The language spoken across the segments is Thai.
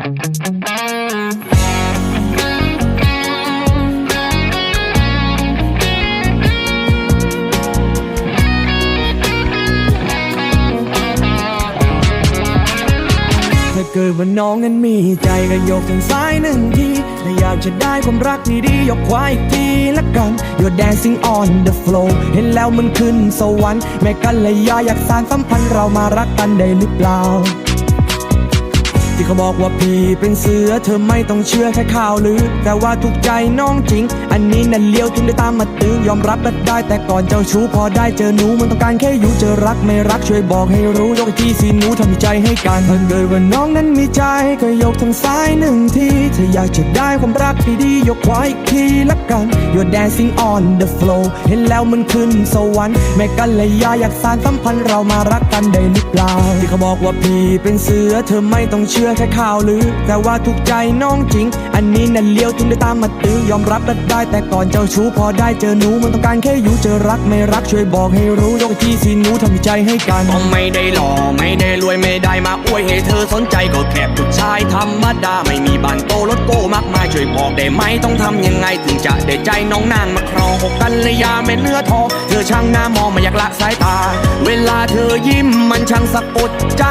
ถ้าเกิดว่าน้องนั้นมีใจก็ยกทางซ้ายหนึ่งทีถ้าอยากจะได้ความรักดีๆยกขวาอีกทีละกัน You're dancing on the floor เห็นแล้วมันขึ้นสวรรค์แม่กันเลยยาอยากสานสัมพันธ์เรามารักกันได้หรือเปล่า ที่เขาบอกว่าพี่เป็นเสือเธอไม่ต้องเชื่อแค่ข่าวลือ แต่ว่าถูกใจน้องจริง อันนี้นั่นเลี้ยวถึงได้ตามมาตื้อยอมรับก็ได้ แต่ก่อนเจ้าชู้พอได้เจอหนูมันต้องการแค่อยู่เจอรักไม่รักช่วยบอกให้รู้ยกอีกทีหนูทำใจให้กันถ้าเกิดว่าน้องนั้นมีใจก็ยกทางซ้ายหนึ่งทีถ้าอยากจะได้ความรักดีๆยกขวาอีกทีละกัน You're dancing on the floor เห็นแล้วมันขึ้นสวรรค์แม่กันเลยยาอยากสานสัมพันธ์เรามารักกันได้หรือเปล่าที่เขาบอกว่าพี่เป็นเสือเธอไม่ต้องเชื่อแค่ข่าวลือ แต่ว่าถูกใจน้องจริง อันนี้นั่นเลี้ยวถึงได้ตามมาตื้อยอมรับก็ได้แต่ก่อนเจ้าชู้พอได้เจอหนูมันต้องการแค่อยู่เจอรักไม่รักช่วยบอกให้รู้ยกอีกทีสิหนูทำใจให้กันต้องไม่ได้หล่อไม่ได้รวยไม่ได้มาอวยให้เธอสนใจก็แค่ผู้ชายธรรมดาไม่มีบ้านโตรถโก้มากมายช่วยบอกได้ไหมต้องทำยังไงถึงจะได้ใจน้องนางมาครองหกกันเลยยาแม่เนื้อทองเธอช่างหน้ามองไม่อยากละสายตา เวลาเธอยิ้มมันช่างสะกดใจ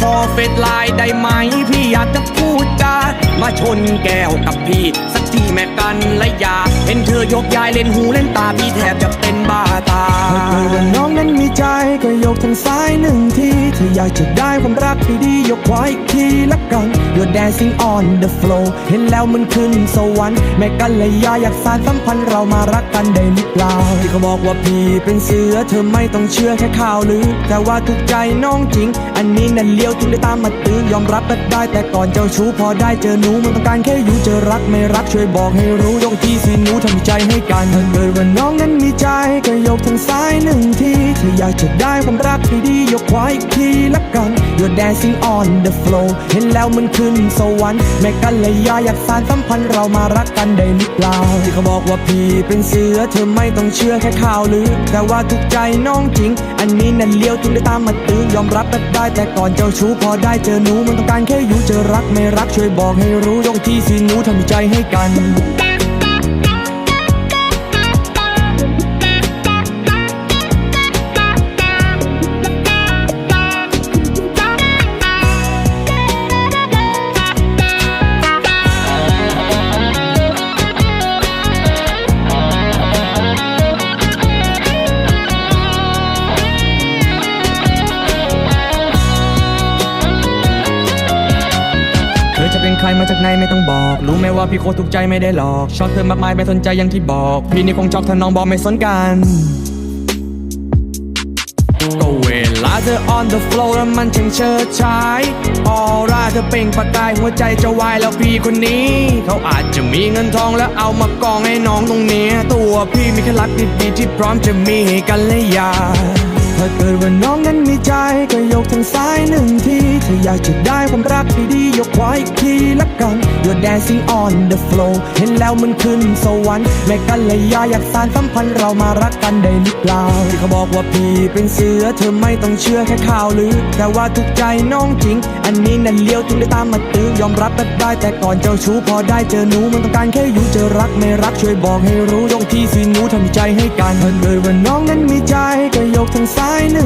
ขอเฟซไลน์ได้ไหมพี่อยากจะพูดจามาชนแก้วกับพี่สัก ทีแม่กันและยา เห็นเธอยกยายเล่นหูเล่นตาพี่แทบจะเป็นบ้าตาเกิดว่าน้องนั้นมีใจก็ยกทางซ้ายหนึ่งทีถ้าอยากจะได้ความรักดีๆยกขวาอีกทีละกัน You're dancing on the floor เห็นแล้วมันขึ้นสวรรค์แม่กันเลยยาอยากสานสัมพันธ์เรามารักกันได้หรือเปล่าที่เขาบอกว่าพี่เป็นเสือเธอไม่ต้องเชื่อแค่ข่าวลือแต่ว่าถูกใจน้องจริง อันนี้นั่นเลี้ยวถึงได้ตามมาตื้อยอมรับก็ได้แต่ก่อนเจ้าชู้พอได้เจอหนูมันต้องการแค่อยู่เจอรักไม่รักช่วยบอกให้รู้ยกอีกทีสิหนูทำใจให้กันถ้าเกิดว่าน้องนั้นมีใจก็ยกทางซ้ายหนึ่งทีถ้าอยากจะได้ความรักที่ดียกขวาอีกทีละกัน You're dancing on the floor เห็นแล้วมันขึ้นสวรรค์แม่กันเลยยาอยากสานสัมพันธ์เรามารักกันได้หรือเปล่าที่เขาบอกว่าพี่เป็นเสือเธอไม่ต้องเชื่อแค่ข่าวลือ แต่ว่าถูกใจน้องจริง อันนี้นั่นเลี้ยวถึงได้ตามมาตื้อยอมรับได้ แต่ก่อนเจ้าชู้พอได้เจอหนูมันต้องการแค่อยู่เจอรักไม่รักช่วยบอกให้รู้ยกอีกทีสิหนูทำใจให้กันเรมาจากไหนไม่ต้องบอก รู้ไหมว่าพี่โคตรถูกใจไม่ได้หลอก ชอบเธอมากมายไม่สนใจอย่างที่บอก พี่นี่คงชอกถ้าน้องบอกไม่สนกันก็เวลาเธอ on the floor แล้วมันช่างเชิดชายออร่าเธอเปล่งประกายหัวใจจะวายแล้วพี่คนนี้ เขาอาจจะมีเงินทองแล้วเอามากองให้น้องตรงเนี้ยตัวพี่มีแค่รักดีๆที่พร้อมจะมีให้กันและยาเกิด ว่าน้องนั้นมีใจก็ยกทางซ้ายหนึ่งทีถ้าอยากจะได้ความรักดีๆยกขวาอีกทีละกัน You're dancing on the floor เห็นแล้วมันขึ้นสวรรค์แม่กันเลยยาอยากสานสัมพันธ์เรามารักกันได้หรือเปล่าที่เขาบอกว่าพี่เป็นเสือเธอไม่ต้องเชื่อแค่ข่าวลือ แต่ว่าถูกใจน้องจริง อันนี้นั่นเลี้ยวถึงได้ตามมาตื้อยอมรับก็ได้แต่ก่อนเจ้าชู้พอได้เจอหนูมันต้องการแค่อยู่เจอรักไม่รักช่วยบอกให้รู้ยกอีกทีสิหนูทำใจให้กันถ้าเกิดว่าน้องนั้นมีใจก็ยกทางซ้ายหนึ่ง